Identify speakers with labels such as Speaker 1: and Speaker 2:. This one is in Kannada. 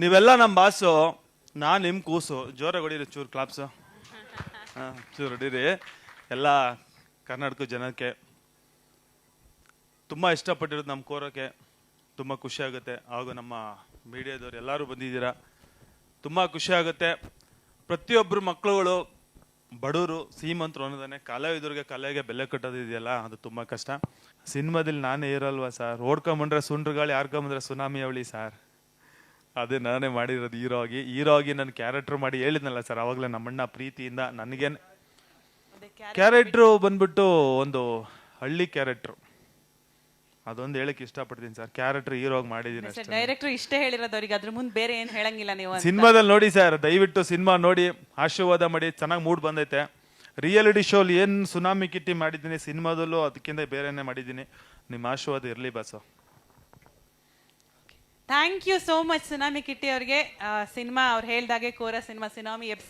Speaker 1: ನೀವೆಲ್ಲ ನಮ್ಮ ಬಾಸು, ನಾನು ನಿಮ್ಮ ಕೂಸು. ಜೋರಾಗಿ ಹೊಡೀರಿ ಚೂರು ಕ್ಲಾಪ್ಸು ಹಾಂ, ಚೂರು ಹೊಡೀರಿ. ಎಲ್ಲ ಕರ್ನಾಟಕ ಜನಕ್ಕೆ ತುಂಬ ಇಷ್ಟಪಟ್ಟಿರೋದು ನಮ್ಮ ಕೋರೋಕ್ಕೆ. ತುಂಬ ಖುಷಿ ಆಗುತ್ತೆ. ಹಾಗೂ ನಮ್ಮ ಮೀಡಿಯಾದವ್ರು ಎಲ್ಲರೂ ಬಂದಿದ್ದೀರಾ. ತುಂಬ ಖುಷಿ ಆಗುತ್ತೆ. ಪ್ರತಿಯೊಬ್ಬರು ಮಕ್ಕಳುಗಳು ಬಡವರು ಶ್ರೀಮಂತರು ಅನ್ನೋದನ್ನೇ ಕಲಾವಿದರಿಗೆ ಕಲೆಗೆ ಬೆಲೆ ಕಟ್ಟೋದಿದೆಯಲ್ಲ ಅದು ತುಂಬ ಕಷ್ಟ. ಸಿನಿಮಾದಲ್ಲಿ ನಾನೇ ಇರಲ್ವಾ ಸರ್? ಓಡ್ಕೊಂಬಂದ್ರೆ ಸುಂಡ್ರುಗಳು ಯಾರ್ಕೊಂಬಂದ್ರೆ ಸುನಾಮಿ ಅವಳಿ ಸರ್. ಅದೇ ನಾನೇ ಮಾಡಿರೋದು ಹೀರೋ ಆಗಿ ಹೀರೋ ಆಗಿ ನನ್ನ ಕ್ಯಾರೆಕ್ಟರ್ ಮಾಡಿ ಹೇಳಿದ್ನಲ್ಲ ಸರ್ ಅವಾಗಲೇ ನಮ್ಮಣ್ಣ ಪ್ರೀತಿಯಿಂದ ನನಗೆ ಕ್ಯಾರೆಕ್ಟ್ರು ಬಂದ್ಬಿಟ್ಟು ಒಂದು ಹಳ್ಳಿ ಕ್ಯಾರೆಕ್ಟ್ರು ಅದೊಂದು ಹೇಳಕ್ ಇಷ್ಟಪಡ್ತೀನಿ ಸರ್ ಕ್ಯಾರೆಕ್ಟರ್ ಹೀರೋ ಆಗಿ ಮಾಡಿದ್ದೀನಿ ಅಷ್ಟೇ
Speaker 2: ಡೈರೆಕ್ಟರ್ ಇಷ್ಟೇ ಹೇಳಿರೋದು ಅವ್ರಿಗೆ. ಅದ್ರ ಮುಂದೆ ಬೇರೆ ಏನು ಹೇಳಂಗಿಲ್ಲ ನೀವು ಅಂತ.
Speaker 1: ಸಿನಿಮಾದಲ್ಲಿ ನೋಡಿ ಸರ್ ದಯವಿಟ್ಟು ಸಿನಿಮಾ ನೋಡಿ ಆಶೀರ್ವಾದ ಮಾಡಿ ಚೆನ್ನಾಗಿ ಮೂಡ್ ಬಂದೈತೆ. ರಿಯಾಲಿಟಿ ಶೋಲಿ ಏನು ಸುನಾಮಿ ಕಿಟ್ಟಿ ಮಾಡಿದ್ದೀನಿ ಸಿನಿಮಾದಲ್ಲೂ ಅದಕ್ಕಿಂತ ಬೇರೆನೇ ಮಾಡಿದ್ದೀನಿ. ನಿಮ್ಮ ಆಶೀರ್ವಾದ ಇರಲಿ bus
Speaker 2: thank you so much tsunami Kitty ಅವ್ರಿಗೆ. ಸಿನಿಮಾ ಅವ್ರು ಹೇಳ್ದಾಗೆ ಕೋರ ಸಿನಿಮಾ ಸುನಾಮಿ ಎಬ್ಸ್ಲಿ